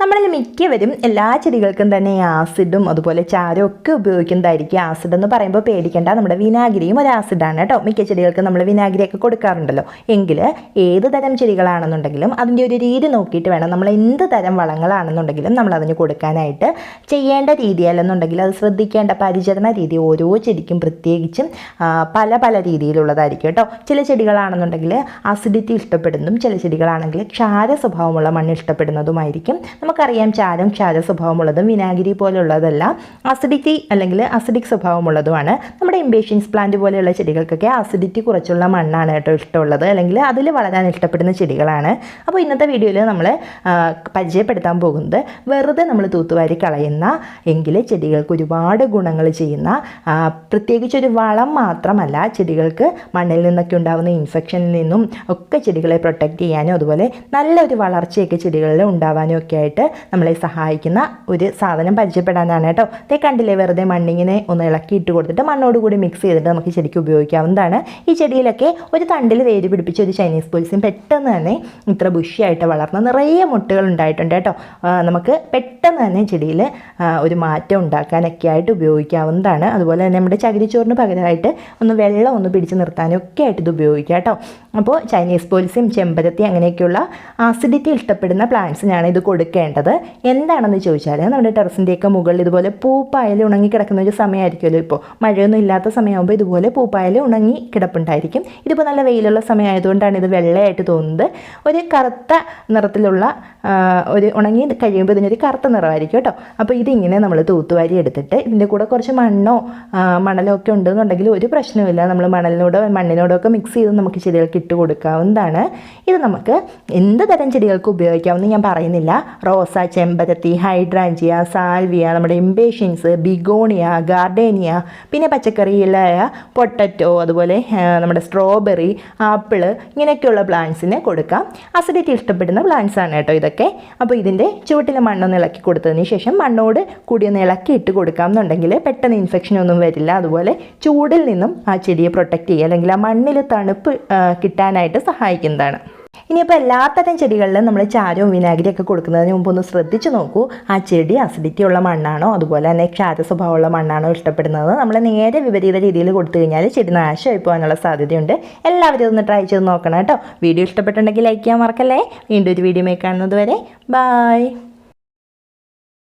നമ്മളിൽ മിക്കവരും എല്ലാ ചെടികൾക്കും തന്നെ ആസിഡും അതുപോലെ ചാരം ഒക്കെ ഉപയോഗിക്കുന്നതായിരിക്കും. ആസിഡ് എന്ന് പറയുമ്പോൾ പേടിക്കേണ്ട നമ്മുടെ വിനാഗിരിയും ഒരു ആസിഡാണ് കേട്ടോ. മിക്ക ചെടികൾക്കും നമ്മൾ വിനാഗിരിയൊക്കെ കൊടുക്കാറുണ്ടല്ലോ. എങ്കിൽ ഏത് തരം ചെടികളാണെന്നുണ്ടെങ്കിലും അതിന്റെ ഒരു രീതി നോക്കിയിട്ട് വേണം. നമ്മൾ എന്ത് തരം വളങ്ങളാണെന്നുണ്ടെങ്കിലും നമ്മൾ അതിന് കൊടുക്കാനായിട്ട് ചെയ്യേണ്ട രീതി അല്ലെന്നുണ്ടെങ്കിൽ അത് ശ്രദ്ധിക്കേണ്ട പരിചരണ രീതി ഓരോ ചെടിക്കും പ്രത്യേകിച്ചും പല പല രീതിയിലുള്ളതായിരിക്കും കേട്ടോ. ചില ചെടികളാണെന്നുണ്ടെങ്കിൽ ആസിഡിറ്റി ഇഷ്ടപ്പെടുന്നതും ചില ചെടികളാണെങ്കിൽ ക്ഷാര സ്വഭാവമുള്ള മണ്ണ് ഇഷ്ടപ്പെടുന്നതുമായിരിക്കും. നമുക്കറിയാം ചാരം ക്ഷാര സ്വഭാവമുള്ളതും വിനാഗിരി പോലുള്ളതെല്ലാം അസിഡിറ്റി അല്ലെങ്കിൽ അസിഡിക് സ്വഭാവമുള്ളതുമാണ്. നമ്മുടെ ഇംബേഷ്യൻസ് പ്ലാന്റ് പോലെയുള്ള ചെടികൾക്കൊക്കെ അസിഡിറ്റി കുറച്ചുള്ള മണ്ണാണ് കേട്ടോ ഇഷ്ടമുള്ളത്. അല്ലെങ്കിൽ അതിൽ വളരാൻ ഇഷ്ടപ്പെടുന്ന ചെടികളാണ്. അപ്പോൾ ഇന്നത്തെ വീഡിയോയിൽ നമ്മൾ പരിചയപ്പെടുത്താൻ പോകുന്നത് വെറുതെ നമ്മൾ തൂത്തുവാരി കളയുന്ന എങ്കിൽ ചെടികൾക്ക് ഒരുപാട് ഗുണങ്ങൾ ചെയ്യുന്ന പ്രത്യേകിച്ച് ഒരു വളം മാത്രമല്ല ചെടികൾക്ക് മണ്ണിൽ നിന്നൊക്കെ ഉണ്ടാകുന്ന ഇൻഫെക്ഷനിൽ നിന്നും ഒക്കെ ചെടികളെ പ്രൊട്ടക്റ്റ് ചെയ്യാനും അതുപോലെ നല്ലൊരു വളർച്ചയൊക്കെ ചെടികളിൽ ഉണ്ടാവാനും ഒക്കെ ആയിട്ട് നമ്മളെ സഹായിക്കുന്ന ഒരു സാധനം പരിചയപ്പെടാനാണ് കേട്ടോ. ദേ കണ്ടില്ലേ വെറുതെ മണ്ണിങ്ങനെ ഒന്ന് ഇളക്കി ഇട്ട് കൊടുത്തിട്ട് മണ്ണോട് കൂടി മിക്സ് ചെയ്തിട്ട് നമുക്ക് ശരിക്കും ഉപയോഗിക്കാവുന്നതാണ്. ഈ ചെടിയിലൊക്കെ ഒരു തണ്ടിൽ വേര് പിടിപ്പിച്ച ഒരു ചൈനീസ് പോലീസും പെട്ടെന്ന് തന്നെ ഇത്ര ബുഷിയായിട്ട് വളർന്ന നിറയെ മുട്ടുകൾ ഉണ്ടായിട്ടുണ്ട് കേട്ടോ. നമുക്ക് പെട്ടെന്ന് തന്നെ ചെടിയിൽ ഒരു മാറ്റം ഉണ്ടാക്കാനൊക്കെ ആയിട്ട് ഉപയോഗിക്കാവുന്നതാണ്. അതുപോലെ തന്നെ നമ്മുടെ ചകിരിച്ചോറിന് പകരമായിട്ട് ഒന്ന് വെള്ളം ഒന്ന് പിടിച്ച് നിർത്താനും ഒക്കെ ആയിട്ട് ഇത് ഉപയോഗിക്കാം കേട്ടോ. അപ്പോൾ ചൈനീസ് പോലീസും ചെമ്പരത്തി അങ്ങനെയൊക്കെയുള്ള ആസിഡിറ്റി ഇഷ്ടപ്പെടുന്ന പ്ലാന്റ്സിനാണ് ഇത് കൊടുക്കേണ്ടത്. എന്താണെന്ന് ചോദിച്ചാൽ നമ്മുടെ ടെറസിന്റെയൊക്കെ മുകളിൽ ഇതുപോലെ പൂപ്പായൽ ഉണങ്ങി കിടക്കുന്ന ഒരു സമയമായിരിക്കുമല്ലോ ഇപ്പോൾ മഴയൊന്നും ഇല്ലാത്ത സമയമാകുമ്പോൾ ഇതുപോലെ പൂപ്പായൽ ഉണങ്ങി കിടപ്പുണ്ടായിരിക്കും. ഇതിപ്പോൾ നല്ല വെയിലുള്ള സമയമായതുകൊണ്ടാണ് ഇത് വെള്ളയായിട്ട് തോന്നുന്നത്. ഒരു കറുത്ത നിറത്തിലുള്ള ഒരു ഉണങ്ങി കഴിയുമ്പോൾ ഇതിനൊരു കറുത്ത നിറമായിരിക്കും കേട്ടോ. അപ്പോൾ ഇതിങ്ങനെ നമ്മൾ തൂത്തുവാരി എടുത്തിട്ട് ഇതിന്റെ കൂടെ കുറച്ച് മണ്ണോ മണലോ ഒക്കെ ഉണ്ടെന്നുണ്ടെങ്കിൽ ഒരു പ്രശ്നവുമില്ല. നമ്മൾ മണലിനോടോ മണ്ണിനോടോ ഒക്കെ മിക്സ് ചെയ്ത് നമുക്ക് ചെടികൾക്ക് ഇട്ട് കൊടുക്കാവുന്നതാണ്. ഇത് നമുക്ക് എന്ത് തരം ചെടികൾക്ക് ഉപയോഗിക്കാമെന്ന് ഞാൻ പറയുന്നില്ല. റോസ ചെമ്പരത്തി ഹൈഡ്രാഞ്ചിയ സാൽവിയ നമ്മുടെ ഇംബേഷ്യൻസ് ബിഗോണിയ ഗാർഡേനിയ പിന്നെ പച്ചക്കറിയിലായ പൊട്ടറ്റോ അതുപോലെ നമ്മുടെ സ്ട്രോബെറി ആപ്പിൾ ഇങ്ങനെയൊക്കെയുള്ള പ്ലാന്റ്സിന് കൊടുക്കാം. അസിഡിറ്റി ഇഷ്ടപ്പെടുന്ന പ്ലാന്റ്സ് ആണ് കേട്ടോ ഇതൊക്കെ. അപ്പോൾ ഇതിന്റെ ചുവട്ടിൽ മണ്ണൊന്ന് ഇളക്കി കൊടുത്തതിന് ശേഷം മണ്ണോട് കൂടി ഒന്ന് ഇളക്കി ഇട്ട് കൊടുക്കാം എന്നുണ്ടെങ്കിൽ പെട്ടെന്ന് ഇൻഫെക്ഷൻ ഒന്നും വരില്ല. അതുപോലെ ചൂടിൽ നിന്നും ആ ചെടിയെ പ്രൊട്ടക്റ്റ് ചെയ്യുക അല്ലെങ്കിൽ ആ മണ്ണിൽ തണുപ്പ് കിട്ടാനായിട്ട് സഹായിക്കുന്നതാണ്. ഇനിയിപ്പോൾ എല്ലാത്തരം ചെടികളിലും നമ്മൾ ചാരവും വിനാഗിരിയൊക്കെ കൊടുക്കുന്നതിന് മുമ്പ് ഒന്ന് ശ്രദ്ധിച്ച് നോക്കൂ. ആ ചെടി അസിഡിറ്റി ഉള്ള മണ്ണാണോ അതുപോലെ തന്നെ ക്ഷാര സ്വഭാവമുള്ള മണ്ണാണോ ഇഷ്ടപ്പെടുന്നത് നമ്മൾ നേരെ വിപരീത രീതിയിൽ കൊടുത്തു കഴിഞ്ഞാൽ ചെടി നാശമായി പോകാനുള്ള സാധ്യതയുണ്ട്. എല്ലാവരും ഒന്ന് ട്രൈ ചെയ്ത് നോക്കണം കേട്ടോ. വീഡിയോ ഇഷ്ടപ്പെട്ടുണ്ടെങ്കിൽ ലൈക്ക് ചെയ്യാൻ മറക്കല്ലേ. വീണ്ടും ഒരു വീഡിയോ കാണുന്നത് വരെ. ബായ്